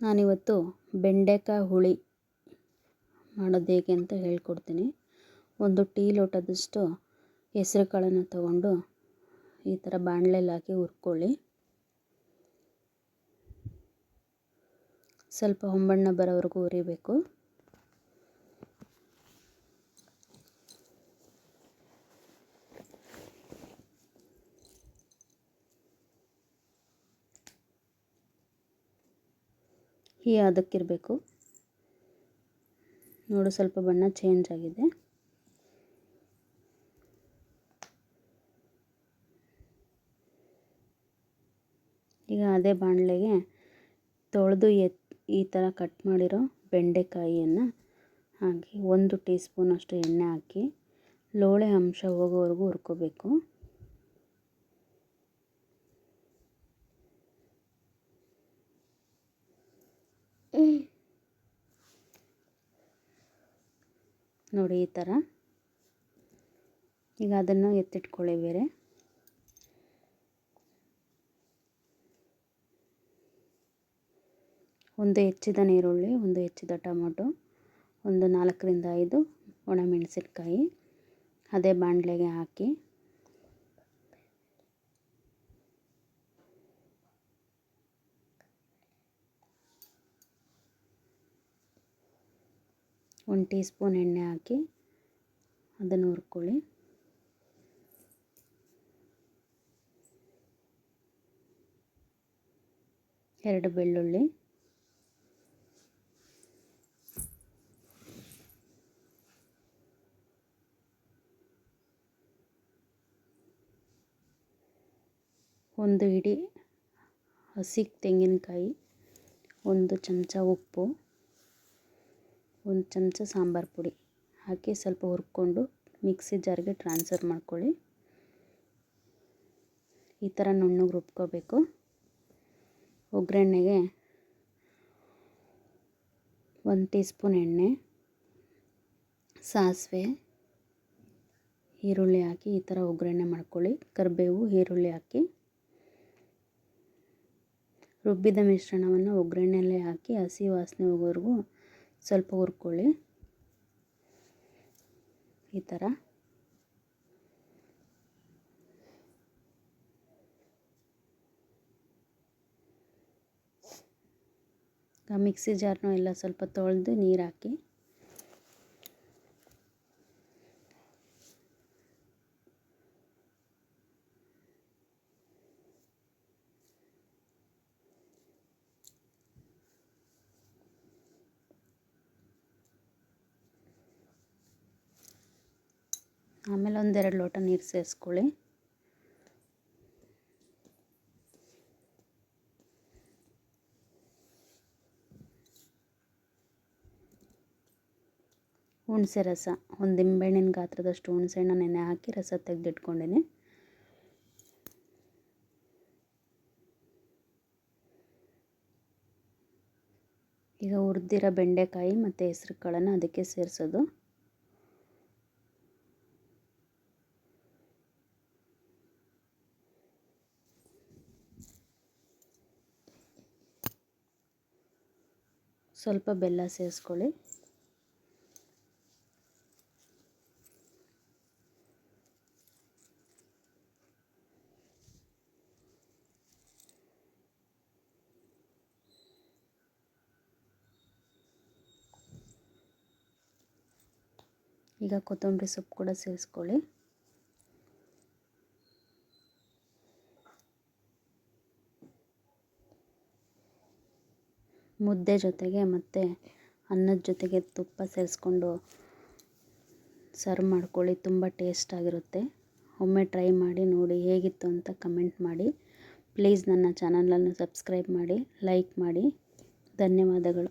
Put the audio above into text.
ನಾನಿವತ್ತು ಬೆಂಡೆಕಾಯಿ ಹುಳಿ ಮಾಡೋದು ಹೇಗೆ ಅಂತ ಹೇಳ್ಕೊಡ್ತೀನಿ. ಒಂದು ಟೀ ಲೋಟದಷ್ಟು ಹೆಸ್ರು ಕಾಳನ್ನು ತಗೊಂಡು ಈ ಥರ ಬಾಣಲೆಯಲ್ಲಿ ಹಾಕಿ ಹುರ್ಕೊಳ್ಳಿ. ಸ್ವಲ್ಪ ಹೊಂಬಣ್ಣ ಬರೋವರೆಗೂ ಹುರಿಬೇಕು. ಈ ಅದಕ್ಕಿರಬೇಕು. ನೋಡು ಸ್ವಲ್ಪ ಬಣ್ಣ ಚೇಂಜ್ ಆಗಿದೆ. ಈಗ ಅದೇ ಬಾಣಲೆಗೆ ತೊಳೆದು ಎತ್, ಈ ಥರ ಕಟ್ ಮಾಡಿರೋ ಬೆಂಡೆಕಾಯಿಯನ್ನು ಹಾಕಿ ಒಂದು ಟೀ ಸ್ಪೂನಷ್ಟು ಎಣ್ಣೆ ಹಾಕಿ, ಲೋಳೆ ಅಂಶ ಹೋಗೋವರೆಗೂ ಹುರ್ಕೋಬೇಕು. ನೋಡಿ ಈ ಥರ. ಈಗ ಅದನ್ನು ಎತ್ತಿಟ್ಕೊಳ್ಳಿ ಬೇರೆ. ಒಂದು ಹೆಚ್ಚಿದ ನೀರುಳ್ಳಿ, ಒಂದು ಹೆಚ್ಚಿದ ಟೊಮೊಟೊ, ಒಂದು ನಾಲ್ಕರಿಂದ ಐದು ಒಣಮೆಣಸಿನ್ಕಾಯಿ ಅದೇ ಬಾಣಲೆಗೆ ಹಾಕಿ ಒಂದು ಟೀ ಸ್ಪೂನ್ ಎಣ್ಣೆ ಹಾಕಿ ಅದನ್ನು ಹುರ್ಕೊಳ್ಳಿ. ಎರಡು ಬೆಳ್ಳುಳ್ಳಿ. ಒಂದು ಹಿಡಿ ಹಸಿ ತೆಂಗಿನಕಾಯಿ, ಒಂದು ಚಮಚ ಉಪ್ಪು. ಒಂದು ಚಮಚ ಸಾಂಬಾರು ಪುಡಿ ಹಾಕಿ ಸ್ವಲ್ಪ ಹುರ್ಕೊಂಡು ಮಿಕ್ಸಿ ಜಾರ್ಗೆ ಟ್ರಾನ್ಸ್ಫರ್ ಮಾಡ್ಕೊಳ್ಳಿ. ಈ ಥರ ನುಣ್ಣಗೆ ರುಬ್ಕೋಬೇಕು. ಒಗ್ಗರಣೆಗೆ ಒಂದು ಟೀ ಸ್ಪೂನ್ ಎಣ್ಣೆ, ಸಾಸಿವೆ, ಈರುಳ್ಳಿ ಹಾಕಿ ಈ ಥರ ಒಗ್ಗರಣೆ ಮಾಡ್ಕೊಳ್ಳಿ. ಕರಿಬೇವು, ಈರುಳ್ಳಿ ಹಾಕಿ. ರುಬ್ಬಿದ ಮಿಶ್ರಣವನ್ನು ಒಗ್ಗರಣೆಯಲ್ಲೇ ಹಾಕಿ ಹಸಿ ವಾಸನೆ ಹೋಗೋವರೆಗೂ ಸ್ವಲ್ಪ ಹುರ್ಕೊಳ್ಳಿ. ಈ ಥರ. ಮಿಕ್ಸಿ ಜಾರ್ನೂ ಎಲ್ಲ ಸ್ವಲ್ಪ ತೊಳೆದು ನೀರು ಹಾಕಿ ಆಮೇಲೆ ಒಂದೆರಡು ಲೋಟ ನೀರು ಸೇರಿಸ್ಕೊಳ್ಳಿ. ಹುಣಸೆ ರಸ, ಒಂದು ನಿಂಬೆಹಣ್ಣಿನ ಗಾತ್ರದಷ್ಟು ಹುಣಸೆಹಣ್ಣು ನೆನೆ ಹಾಕಿ ರಸ ತೆಗೆದಿಟ್ಕೊಂಡಿನಿ. ಈಗ ಹುರಿದಿರೋ ಬೆಂಡೆಕಾಯಿ ಮತ್ತು ಹೆಸ್ರು ಕಾಳನ್ನು ಅದಕ್ಕೆ ಸೇರಿಸೋದು. ಸ್ವಲ್ಪ ಬೆಲ್ಲ ಸೇರಿಸ್ಕೊಳ್ಳಿ. ಈಗ ಕೊತ್ತಂಬರಿ ಸೊಪ್ಪು ಕೂಡ ಸೇರಿಸ್ಕೊಳ್ಳಿ. ಮುದ್ದೆ ಜೊತೆಗೆ ಮತ್ತು ಅನ್ನದ ಜೊತೆಗೆ ತುಪ್ಪ ಸೇರಿಸ್ಕೊಂಡು ಸರ್ವ್ ಮಾಡ್ಕೊಳ್ಳಿ. ತುಂಬ ಟೇಸ್ಟಾಗಿರುತ್ತೆ ಒಮ್ಮೆ ಟ್ರೈ ಮಾಡಿ ನೋಡಿ ಹೇಗಿತ್ತು ಅಂತ ಕಮೆಂಟ್ ಮಾಡಿ. ಪ್ಲೀಸ್ ನನ್ನ ಚಾನಲನ್ನು ಸಬ್ಸ್ಕ್ರೈಬ್ ಮಾಡಿ, ಲೈಕ್ ಮಾಡಿ. ಧನ್ಯವಾದಗಳು.